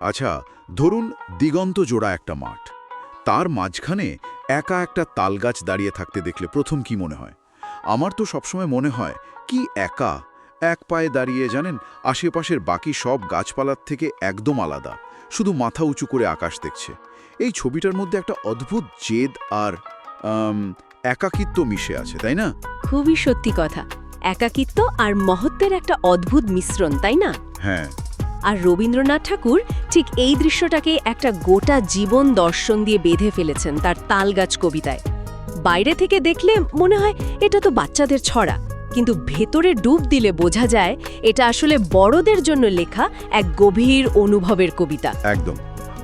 আচ্ছা ধরুন দিগন্ত জোড়া একটা মাঠ। তার মাঝখানে একা একটা তালগাছ দাঁড়িয়ে থাকতে দেখলে প্রথম কি মনে হয়? আমার তো সবসময় মনে হয় কি একা এক পায়ে দাঁড়িয়ে জানেন আশেপাশের বাকি সব গাছপালার থেকে একদম আলাদা শুধু মাথা উঁচু করে আকাশ দেখছে। এই ছবিটার মধ্যে একটা অদ্ভুত জেদ আর একাকিত্ব মিশে আছে তাই না? খুবই সত্যি কথা। একাকিত্ব আর মহত্বের একটা অদ্ভুত মিশ্রণ তাই না? হ্যাঁ। আর রবীন্দ্রনাথ ঠাকুর ঠিক এই দৃশ্যটাকে একটা গোটা জীবন দর্শন দিয়ে বেঁধে ফেলেছেন তার তালগাছ কবিতায়। বাইরে থেকে দেখলে মনে হয় এটা তো বাচ্চাদের ছড়া, কিন্তু ভেতরে ডুব দিলে বোঝা যায় এটা আসলে বড়দের জন্য লেখা এক গভীর অনুভবের কবিতা। একদম।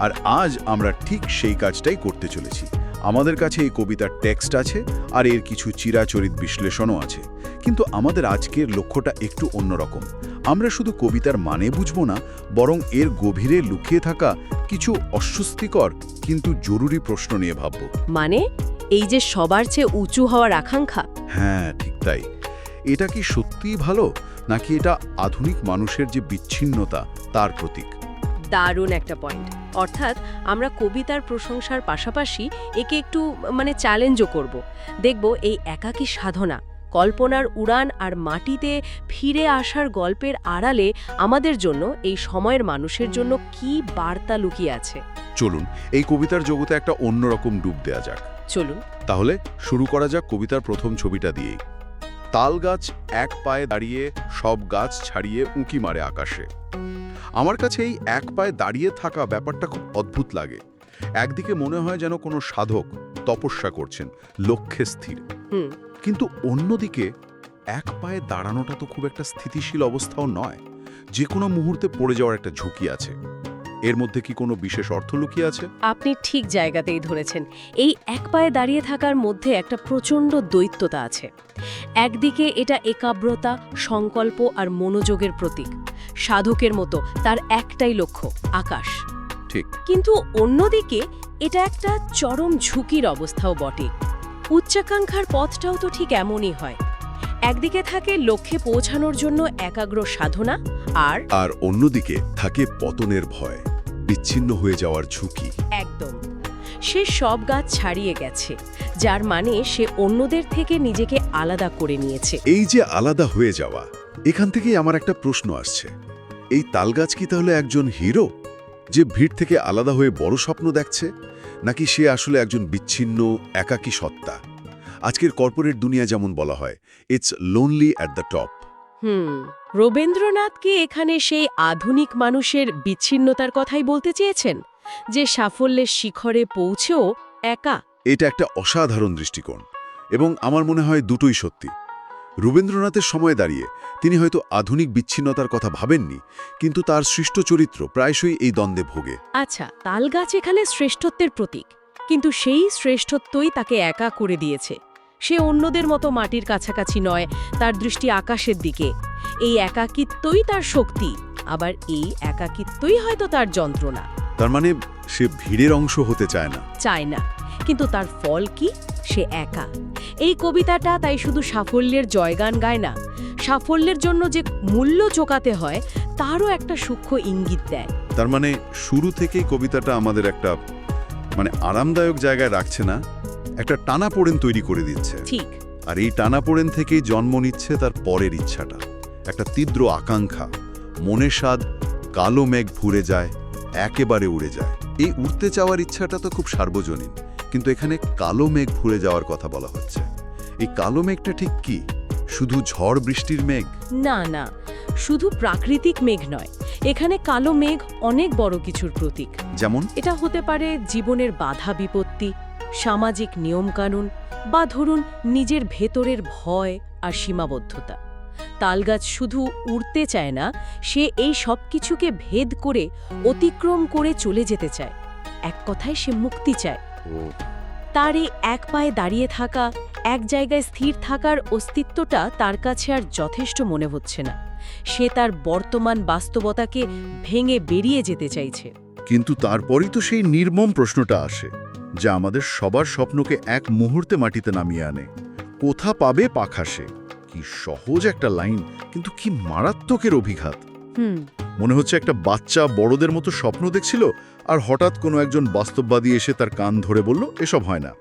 আর আজ আমরা ঠিক সেই কাজটাই করতে চলেছি। আমাদের কাছে এই কবিতার টেক্সট আছে আর এর কিছু চিরাচরিত বিশ্লেষণও আছে। কিন্তু আমাদের আজকের লক্ষ্যটা একটু অন্যরকম। আমরা শুধু কবিতার মানে বুঝব না বরং এর গভীরে লুকিয়ে থাকা কিছু অস্বস্তিকর কিন্তু জরুরি প্রশ্ন নিয়ে ভাবব। মানে? এই যে সবার চেয়ে উঁচু হওয়ার আকাঙ্ক্ষা? হ্যাঁ ঠিক তাই। এটা কি সত্যিই ভালো নাকি এটা আধুনিক মানুষের যে বিচ্ছিন্নতা তার প্রতীক? দারুণ একটা পয়েন্ট অর্থাৎ আমরা কবিতার প্রশংসার পাশাপাশি একে একটু মানে চ্যালেঞ্জও করব। দেখব এই একাকী সাধনা কল্পনার উড়ান আর মাটিতে ফিরে আসার গল্পের আড়ালে আমাদের জন্য এই সময়ের মানুষের জন্য কি বার্তা লুকিয়ে আছে। চলুন এই কবিতার জগতে একটা অন্যরকম ডুব দেয়া যাক। চলুন। তাহলে শুরু করা যাক কবিতার প্রথম ছবিটা দিয়েই। তাল গাছ এক পায়ে দাঁড়িয়ে সব গাছ ছাড়িয়ে উঁকি মারে আকাশে। আমার কাছে এই এক পায়ে দাঁড়িয়ে থাকা ব্যাপারটা খুব অদ্ভুত লাগে। একদিকে মনে হয় যেন কোনো সাধক তপস্যা করছেন লক্ষ্যে স্থির। হুম। কিন্তু অন্যদিকে এক পায়ে দাঁড়ানোটা তো খুব একটা স্থিতিশীল অবস্থাও নয়। যে কোনো মুহূর্তে পড়ে যাওয়ার একটা ঝুঁকি আছে। এর মধ্যে কি কোনো বিশেষ অর্থ লুকিয়ে আছে? আপনি ঠিক জায়গাতেই ধরেছেন। এই এক পায়ে দাঁড়িয়ে থাকার মধ্যে একটা প্রচণ্ড দৈত্যতা আছে। একদিকে এটা একাগ্রতা সংকল্প আর মনোযোগের প্রতীক। সাধকের মতো তার একটাই লক্ষ্য আকাশ। ঠিক। কিন্তু অন্যদিকে এটা একটা চরম ঝুঁকির অবস্থাও বটে। উচ্চাকাঙ্ক্ষার পথটাও তো ঠিক এমনই হয়। একদিকে থাকে লক্ষ্যে পৌঁছানোর জন্য একাগ্র সাধনা আর আর অন্যদিকে থাকে পতনের ভয় বিচ্ছিন্ন হয়ে যাওয়ার ঝুঁকি। একদম। সে সব গাছ ছাড়িয়ে গেছে যার মানে সে অন্যদের থেকে নিজেকে আলাদা করে নিয়েছে। এই যে আলাদা হয়ে যাওয়া এখান থেকেই আমার একটা প্রশ্ন আসছে। এই তালগাছ কি তাহলে একজন হিরো যে ভিড় থেকে আলাদা হয়ে বড় স্বপ্ন দেখছে? নাকি সে আসলে একজন বিচ্ছিন্ন একাকী সত্তা? আজকের কর্পোরেট দুনিয়া যেমন বলা হয় it's lonely at the top hmm রবীন্দ্রনাথকে এখানে সেই আধুনিক মানুষের বিচ্ছিন্নতার কথাই বলতে চেয়েছেন? যে সাফল্যের শিখরে পৌঁছেও একা? এটা একটা অসাধারণ দৃষ্টিকোণ এবং আমার মনে হয় দুটোই সত্যি। রবীন্দ্রনাথের সময় দাঁড়িয়ে তিনি হয়তো আধুনিক বিচ্ছিন্নতার কথা ভাবেননি কিন্তু তার সৃষ্ট চরিত্র প্রায়শই এই দ্বন্দ্বে ভোগে। আচ্ছা তালগাছ এখানে শ্রেষ্ঠত্বের প্রতীক কিন্তু সেই শ্রেষ্ঠত্বই তাকে একা করে দিয়েছে। সে অন্যদের মতো মাটির কাছাকাছি নয় তার দৃষ্টি আকাশের দিকে। এই একাকিত্বই তার শক্তি আবার এই একাকিত্বই হয়তো তার যন্ত্রণা। তার মানে সে ভিড়ের অংশ হতে চায় না। চায় না কিন্তু তার ফল কি? সে একা। এই কবিতাটা তাই শুধু সাফল্যের জয়গান গায় না সাফল্যের জন্য যে মূল্য চোকাতে হয় তারও একটা সূক্ষ্ম ইঙ্গিত দেয়। তার মানে শুরু থেকেই কবিতাটা আমাদের একটা মানে আরামদায়ক জায়গায় রাখছে না একটা টানাপোড়েন তৈরি করে দিচ্ছে। ঠিক। আর এই টানাপোড়েন থেকেই জন্ম নিচ্ছে তার পরের ইচ্ছাটা। একটা তীব্র আকাঙ্ক্ষা মনে স্বাদ কালো মেঘ ভুরে যায় একেবারে উড়ে যায়। এই উড়তে চাওয়ার ইচ্ছাটা তো খুব সার্বজনীন। কিন্তু এখানে কালো মেঘ ভুরে যাওয়ার কথা বলা হচ্ছে। এই কালো মেঘটা ঠিক কি? শুধু ঝড় বৃষ্টির মেঘ? না না শুধু প্রাকৃতিক মেঘ নয় এখানে কালো মেঘ অনেক বড় কিছুর প্রতীক। যেমন? এটা হতে পারে জীবনের বাধা বিপত্তি সামাজিক নিয়মকানুন বা ধরুন নিজের ভেতরের ভয় আর সীমাবদ্ধতা। তালগাছ শুধু উড়তে চায় না সে এই সব কিছুকে ভেদ করে অতিক্রম করে চলে যেতে চায়। এক কথায় সে মুক্তি চায়। তার এই এক পায়ে দাঁড়িয়ে থাকা এক জায়গায় স্থির থাকার অস্তিত্বটা তার কাছে আর যথেষ্ট মনে হচ্ছে না। সে তার বর্তমান বাস্তবতাকে ভেঙে বেরিয়ে যেতে চাইছে। কিন্তু তারপরই তো সেই নির্মম প্রশ্নটা আসে যা আমাদের সবার স্বপ্নকে এক মুহূর্তে মাটিতে নামিয়ে আনে। কোথা পাবে পাখাসে কি সহজ একটা লাইন কিন্তু কি মারাত্মকের অভিঘাত। হুম। মনে হচ্ছে একটা বাচ্চা বড়দের মতো স্বপ্ন দেখছিল আর হঠাৎ কোনো একজন বাস্তববাদী এসে তার কান ধরে বলল এসব হয় না।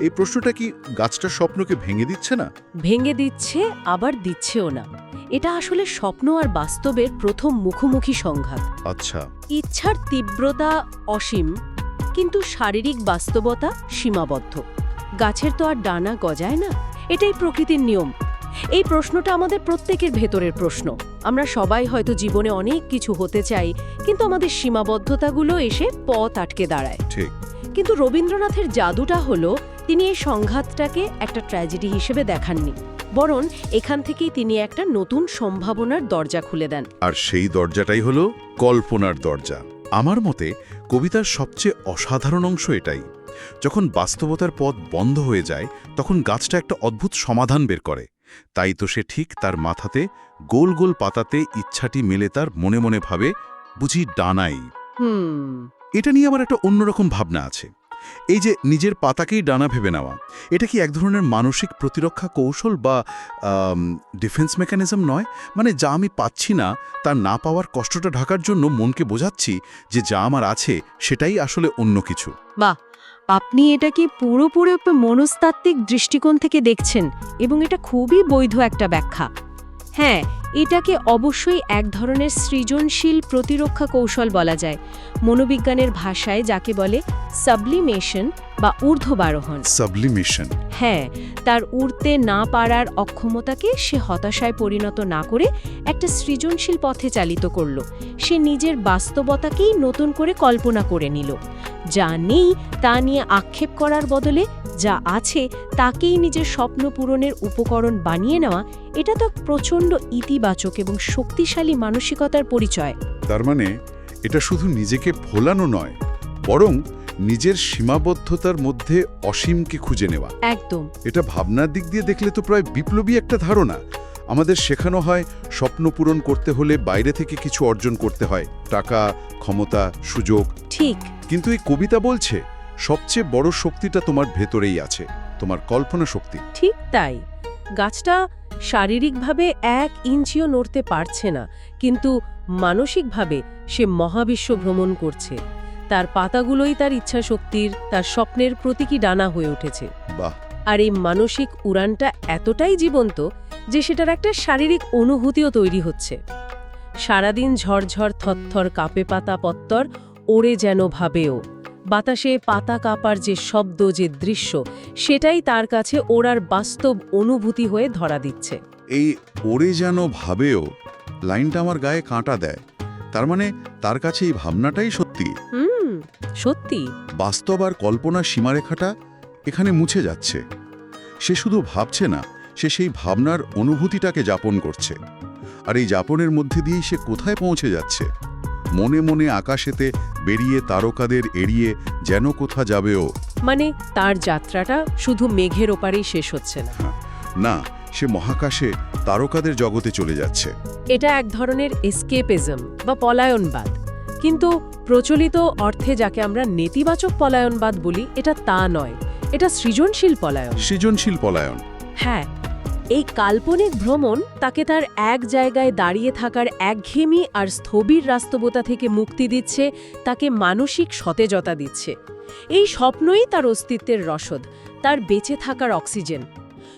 এই প্রশ্নটা কি গাছটার স্বপ্নকে ভেঙে দিচ্ছে না? ভেঙে দিচ্ছে আবার দিচ্ছেও না। এটা আসলে স্বপ্ন আর বাস্তবের প্রথম মুখোমুখি সংঘাত। আচ্ছা। ইচ্ছার তীব্রতা অসীম কিন্তু শারীরিক বাস্তবতা সীমাবদ্ধ। গাছের তো আর ডানা গজায় না এটাই প্রকৃতির নিয়ম। এই প্রশ্নটা আমাদের প্রত্যেকের ভেতরের প্রশ্ন। আমরা সবাই হয়তো জীবনে অনেক কিছু হতে চাই কিন্তু আমাদের সীমাবদ্ধতাগুলো এসে পথ আটকে দাঁড়ায়। ঠিক। কিন্তু রবীন্দ্রনাথের জাদুটা হলো তিনি এই সংঘাতটাকে একটা ট্র্যাজেডি হিসেবে দেখাননি বরং এখান থেকেই তিনি একটা নতুন সম্ভাবনার দরজা খুলে দেন। আর সেই দরজাটাই হলো কল্পনার দরজা। আমার মতে কবিতার সবচেয়ে অসাধারণ অংশ এটাই। যখন বাস্তবতার পথ বন্ধ হয়ে যায় তখন গাছটা একটা অদ্ভুত সমাধান বের করে। তাই তো সে ঠিক তার মাথাতে গোল গোল পাতাতে ইচ্ছাটি মেলে তার মনে মনে ভাবে বুঝি ডানাই। হুম। এটা নিয়ে আমার একটা অন্যরকম ভাবনা আছে। এই যে নিজের পাতাকেই ডানা ভেবে নেওয়া এটা কি এক ধরনের মানসিক প্রতিরক্ষা কৌশল বা ডিফেন্স মেকানিজম নয়? মানে যা আমি পাচ্ছি না তার না পাওয়ার কষ্টটা ঢাকার জন্য মনকে বোঝাচ্ছি যে যা আমার আছে সেটাই আসলে অন্য কিছু। বাহ! আপনি এটাকে পুরোপুরি মনস্তাত্ত্বিক দৃষ্টিকোণ থেকে দেখছেন এবং এটা খুবই বৈধ একটা ব্যাখ্যা। হ্যাঁ এটাকে অবশ্যই এক ধরনের সৃজনশীল প্রতিরক্ষা কৌশল বলা যায়। মনোবিজ্ঞানের ভাষায় যাকে বলে সাবলিমেশন বা ঊর্ধ্ববারোহণ। সাবলিমেশন। হ্যাঁ তার উড়তে না পারার অক্ষমতাকে সে হতাশায় পরিণত না করে একটা সৃজনশীল পথে চালিত করল। সে নিজের বাস্তবতাকেই নতুন করে কল্পনা করে নিল। যা নেই তা নিয়ে আক্ষেপ করার বদলে যা আছে তাকেই নিজের স্বপ্ন পূরণের উপকরণ বানিয়ে নেওয়া এটা তো প্রচণ্ড ইতিবাচক এবং শক্তিশালী মানসিকতার পরিচয়। তার মানে এটা শুধু নিজেকে ভোলানো নয় বরং নিজের সীমাবদ্ধতার মধ্যে অসীমকে খুঁজে নেওয়া। একদম। এটা ভাবনার দিক দিয়ে দেখলে তো প্রায় বিপ্লবী একটা ধারণা আমাদের শেখানো হয় স্বপ্ন পূরণ করতে হলে বাইরে থেকে কিছু অর্জন করতে হয় টাকা ক্ষমতা সুযোগ। ঠিক। কিন্তু এই কবিতা বলছে সবচেয়ে বড় শক্তিটা তোমার ভেতরেই আছে তোমার কল্পনা শক্তি। ঠিক তাই। গাছটা শারীরিকভাবে এক ইঞ্চিও নড়তে পারছে না কিন্তু মানসিকভাবে সে মহাবিশ্ব ভ্রমণ করছে। তার পাতাগুলোই তার ইচ্ছা শক্তির তার স্বপ্নের প্রতীকী ডানা হয়ে উঠেছে। বাহ! আর এই মানসিক উড়ানটা এতটাই জীবন্ত যে সেটার একটা শারীরিক অনুভূতিও তৈরি হচ্ছে। সারাদিন ঝরঝর থরথর কাপে পাতা পত্তর ওড়ে যেন ভাবেও। বাতাসে পাতা কাপার যে শব্দ যে দৃশ্য সেটাই তার কাছে ওড়ার বাস্তব অনুভূতি হয়ে ধরা দিচ্ছে। এই ওরে যেন ভাবেও লাইনটা আমার গায়ে কাঁটা দেয়। তার মানে তার কাছে এই ভাবনাটাই সত্যি। হুম সত্যি। বাস্তব আর কল্পনার সীমারেখাটা এখানে মুছে যাচ্ছে। সে শুধু ভাবছে না সে সেই ভাবনার অনুভূতিটাকে যাপন করছে। আর এই যাপনের মধ্যে দিয়েই সে কোথায় পৌঁছে যাচ্ছে? মনে মনে আকাশেতে বেরিয়ে তারকাদের এড়িয়ে যেন কোথা যাবেও। মানে তার যাত্রাটা শুধু মেঘের ওপারেই শেষ হচ্ছে না। না সে মহাকাশে তারকাদের জগতে চলে যাচ্ছে। এটা এক ধরনের এসকেপিজম বা পলায়নবাদ। কিন্তু প্রচলিত অর্থে যাকে আমরা নেতিবাচক পলায়নবাদ বলি এটা তা নয়। এটা সৃজনশীল পলায়ন। সৃজনশীল পলায়ন। হ্যাঁ এই কাল্পনিক ভ্রমণ তাকে তার এক জায়গায় দাঁড়িয়ে থাকার একঘেয়েমি আর স্থবির বাস্তবতা থেকে মুক্তি দিচ্ছে তাকে মানসিক সতেজতা দিচ্ছে। এই স্বপ্নই তার অস্তিত্বের রসদ তার বেঁচে থাকার অক্সিজেন।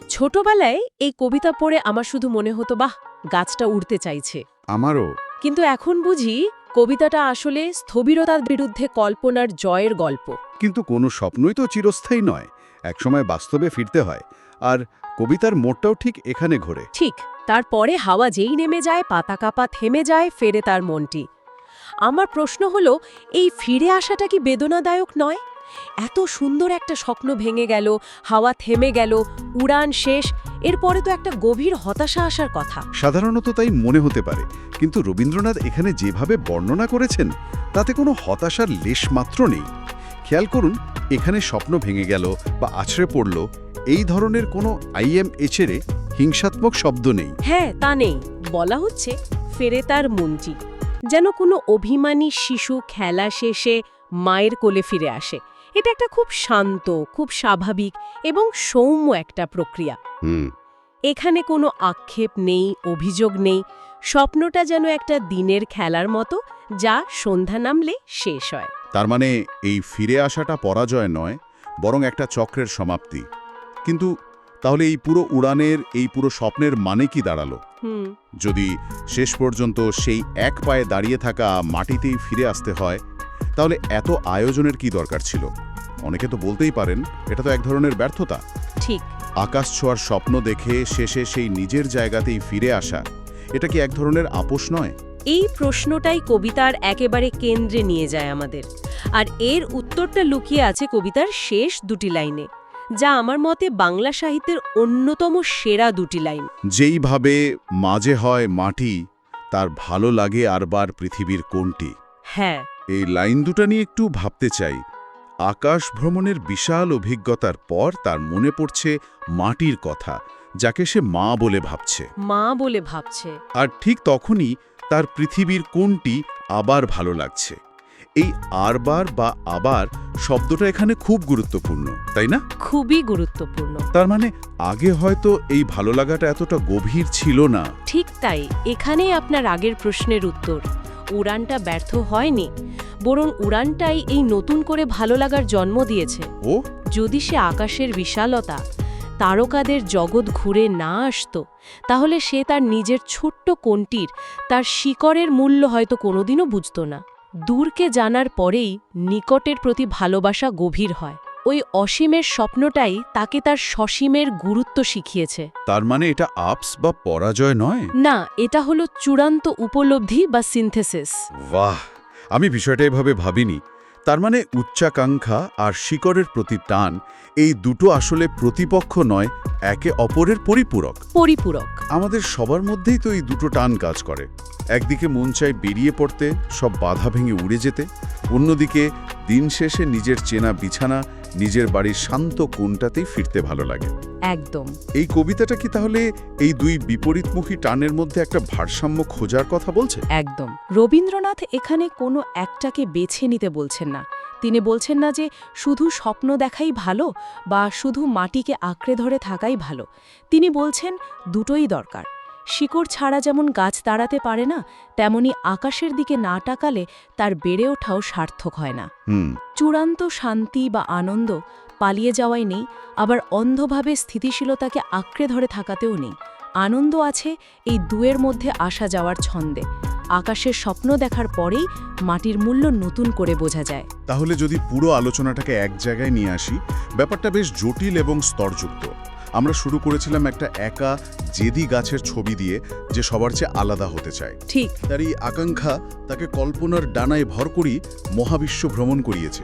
ছোটবেলায় এই কবিতা পড়ে আমার শুধু মনে হতো বাহ গাছটা উড়তে চাইছে। আমারও। কিন্তু এখন বুঝি কবিতাটা আসলে স্থবিরতার বিরুদ্ধে কল্পনার জয়ের গল্প। কিন্তু কোনো স্বপ্নই তো চিরস্থায়ী নয়। একসময় বাস্তবে ফিরতে হয়। আর কবিতার মোড়টাও ঠিক এখানে ঘোরে। ঠিক তারপরে হাওয়া যেই নেমে যায় পাতা কাপা থেমে যায় ফেরে তার মনটি। আমার প্রশ্ন হলো এই ফিরে আসাটা কি বেদনাদায়ক নয়? এত সুন্দর একটা স্বপ্ন ভেঙে গেল হাওয়া থেমে গেল উড়ান শেষ এরপরে তো একটা গভীর হতাশা আসার কথা। সাধারণত তাই মনে হতে পারে কিন্তু রবীন্দ্রনাথ এখানে যেভাবে বর্ণনা করেছেন তাতে কোনো হতাশার লেশ মাত্র নেই। খেয়াল করুন এখানে স্বপ্ন ভেঙে গেল বা আছড়ে পড়ল এই ধরনের কোনো আইএম এচেরে হিংসাত্মক শব্দ নেই। হ্যাঁ তা নেই। বলা হচ্ছে ফেরে তার মনটি যেন কোনো অভিমানী শিশু খেলা শেষে মায়ের কোলে ফিরে আসে। এটা একটা খুব শান্ত খুব স্বাভাবিক এবং সৌম্য একটা প্রক্রিয়া। হুম। এখানে কোনো আক্ষেপ নেই অভিযোগ নেই। স্বপ্নটা যেন একটা দিনের খেলার মতো যা সন্ধ্যা নামলে শেষ হয়। তার মানে এই ফিরে আসাটা পরাজয় নয় বরং একটা চক্রের সমাপ্তি। কিন্তু তাহলে এই পুরো উড়ানের এই পুরো স্বপ্নের মানে কি দাঁড়াল? যদি শেষ পর্যন্ত সেই এক পায়ে দাঁড়িয়ে থাকা মাটিতেই ফিরে আসতে হয় তাহলে এত আয়োজনের কি দরকার ছিল? অনেকে তো বলতেই পারেন এটা তো এক ধরনের ব্যর্থতা। ঠিক। আকাশ ছোঁয়ার স্বপ্ন দেখে শেষে সেই নিজের জায়গাতেই ফিরে আসা এটা কি এক ধরনের আপোষ নয়? এই প্রশ্নটাই কবিতার একেবারে কেন্দ্রে নিয়ে যায় আমাদের। আর এর উত্তরটা লুকিয়ে আছে কবিতার শেষ দুটি লাইনে যা আমার মতে বাংলা সাহিত্যের অন্যতম সেরা দুটি লাইন। যেইভাবে মাঝে হয় মাটি তার ভালো লাগে আরবার পৃথিবীর কোনটি হ্যাঁ। এই লাইন দুটা নিয়ে একটু ভাবতে চাই। আকাশ ভ্রমণের বিশাল অভিজ্ঞতার পর তার মনে পড়ছে মাটির কথা যাকে সে মা বলে ভাবছে। মা বলে ভাবছে। আর ঠিক তখনই তার পৃথিবীর কোনটি আবার ভালো লাগছে? এই আরবার বা আবার শব্দটা এখানে খুব গুরুত্বপূর্ণ তাই না? খুবই গুরুত্বপূর্ণ। তার মানে আগে হয়তো এই ভালো লাগাটা এতটা গভীর ছিল না। ঠিক তাই এখানেই আপনার আগের প্রশ্নের উত্তর। উড়ানটা ব্যর্থ হয়নি বরং উড়ানটাই এই নতুন করে ভালো লাগার জন্ম দিয়েছে। ও? যদি সে আকাশের বিশালতা তারকাদের জগৎ ঘুরে না আসতো তাহলে সে তার নিজের ছোট্ট কোনটির তার শিকড়ের মূল্য হয়তো কোনোদিনও বুঝত না। দূরকে জানার পরেই নিকটের প্রতি ভালোবাসা গভীর হয়। ওই অসীমের স্বপ্নটাই তাকে তার সসীমের গুরুত্ব শিখিয়েছে। তার মানে এটা আপস বা পরাজয় নয়? না এটা হলো চূড়ান্ত উপলব্ধি বা সিনথেসিস। বাহ! আমি বিষয়টা এভাবে ভাবিনি। তার মানে উচ্চাকাঙ্ক্ষা আর শিকড়ের প্রতি টান এই দুটো আসলে প্রতিপক্ষ নয় একে অপরের পরিপূরক। পরিপূরক। আমাদের সবার মধ্যেই তো এই দুটো টান কাজ করে। একদিকে মন চায় বেরিয়ে পড়তে সব বাধা ভেঙে উড়ে যেতে অন্যদিকে দিন শেষে নিজের চেনা বিছানা নিজের বাড়ির শান্ত কোণটাতেই ফিরতে ভালো লাগে। একদম। এই কবিতাটা কি তাহলে এই দুই বিপরীতমুখী টানের মধ্যে একটা ভারসাম্য খোঁজার কথা বলছে? একদম। রবীন্দ্রনাথ এখানে কোনো একটাকে বেছে নিতে বলছেন না। তিনি বলছেন না যে শুধু স্বপ্ন দেখাই ভালো বা শুধু মাটিকে আঁকড়ে ধরে থাকাই ভালো। তিনি বলছেন দুটোই দরকার। শিকড় ছাড়া যেমন গাছ দাঁড়াতে পারে না তেমনি আকাশের দিকে না টাকালে তার বেড়ে ওঠাও সার্থক হয় না। চূড়ান্ত শান্তি বা আনন্দ পালিয়ে যাওয়াই নেই আবার অন্ধভাবে স্থিতিশীলতাকে আঁকড়ে ধরে থাকাতেও নেই। আনন্দ আছে এই দুয়ের মধ্যে আসা যাওয়ার ছন্দে। আকাশের স্বপ্ন দেখার পরেই মাটির মূল্য নতুন করে বোঝা যায়। তাহলে যদি পুরো আলোচনাটাকে এক জায়গায় নিয়ে আসি ব্যাপারটা বেশ জটিল এবং স্তরযুক্ত। আমরা শুরু করেছিলাম একটা একা জেদি গাছের ছবি দিয়ে যে সবার চেয়ে আলাদা হতে চায়। ঠিক। তার এই আকাঙ্ক্ষা তাকে কল্পনার ডানায় ভর করি মহাবিশ্ব ভ্রমণ করিয়েছে।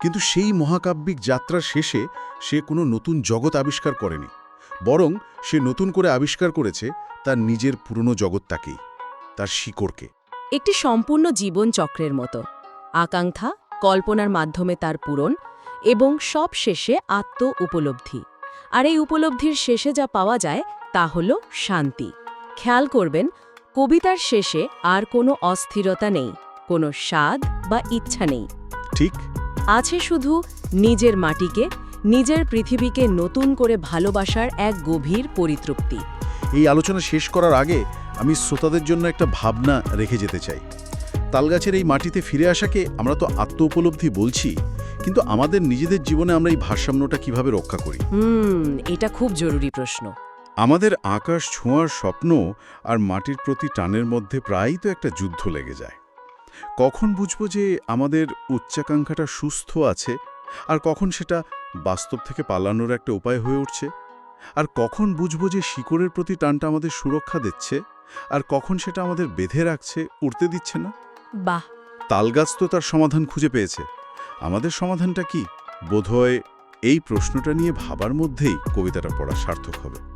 কিন্তু সেই মহাকাব্যিক যাত্রার শেষে সে কোনো নতুন জগৎ আবিষ্কার করেনি। বরং সে নতুন করে আবিষ্কার করেছে তার নিজের পুরনো জগৎটাকেই তার শিকড়কে। একটি সম্পূর্ণ জীবন চক্রের মতো। আকাঙ্ক্ষা কল্পনার মাধ্যমে তার পূরণ এবং সব শেষে আত্ম উপলব্ধি আর এই উপলব্ধির শেষে যা পাওয়া যায় তা হল শান্তি। খেয়াল করবেন কবিতার শেষে আর কোনো অস্থিরতা নেই কোনো স্বাদ বা ইচ্ছা নেই। ঠিক। আছে শুধু নিজের মাটিকে নিজের পৃথিবীকে নতুন করে ভালোবাসার এক গভীর পরিতৃপ্তি। এই আলোচনা শেষ করার আগে আমি শ্রোতাদের জন্য একটা ভাবনা রেখে যেতে চাই। তালগাছের এই মাটিতে ফিরে আসাকে আমরা তো আত্ম উপলব্ধি বলছি। কিন্তু আমাদের নিজেদের জীবনে আমরা এই ভারসাম্যটা কীভাবে রক্ষা করি? হুম এটা খুব জরুরি প্রশ্ন। আমাদের আকাশ ছোঁয়ার স্বপ্ন আর মাটির প্রতি টানের মধ্যে প্রায়ই তো একটা যুদ্ধ লেগে যায়। কখন বুঝব যে আমাদের উচ্চাকাঙ্ক্ষাটা সুস্থ আছে আর কখন সেটা বাস্তব থেকে পালানোর একটা উপায় হয়ে উঠছে? আর কখন বুঝব যে শিকড়ের প্রতি টানটা আমাদের সুরক্ষা দিচ্ছে আর কখন সেটা আমাদের বেঁধে রাখছে উড়তে দিচ্ছে না? বাহ! তালগাছ তো তার সমাধান খুঁজে পেয়েছে। আমাদের সমাধানটা কি? বোধহয় এই প্রশ্নটা নিয়ে ভাবার মধ্যেই কবিতাটা পড়া সার্থক হবে।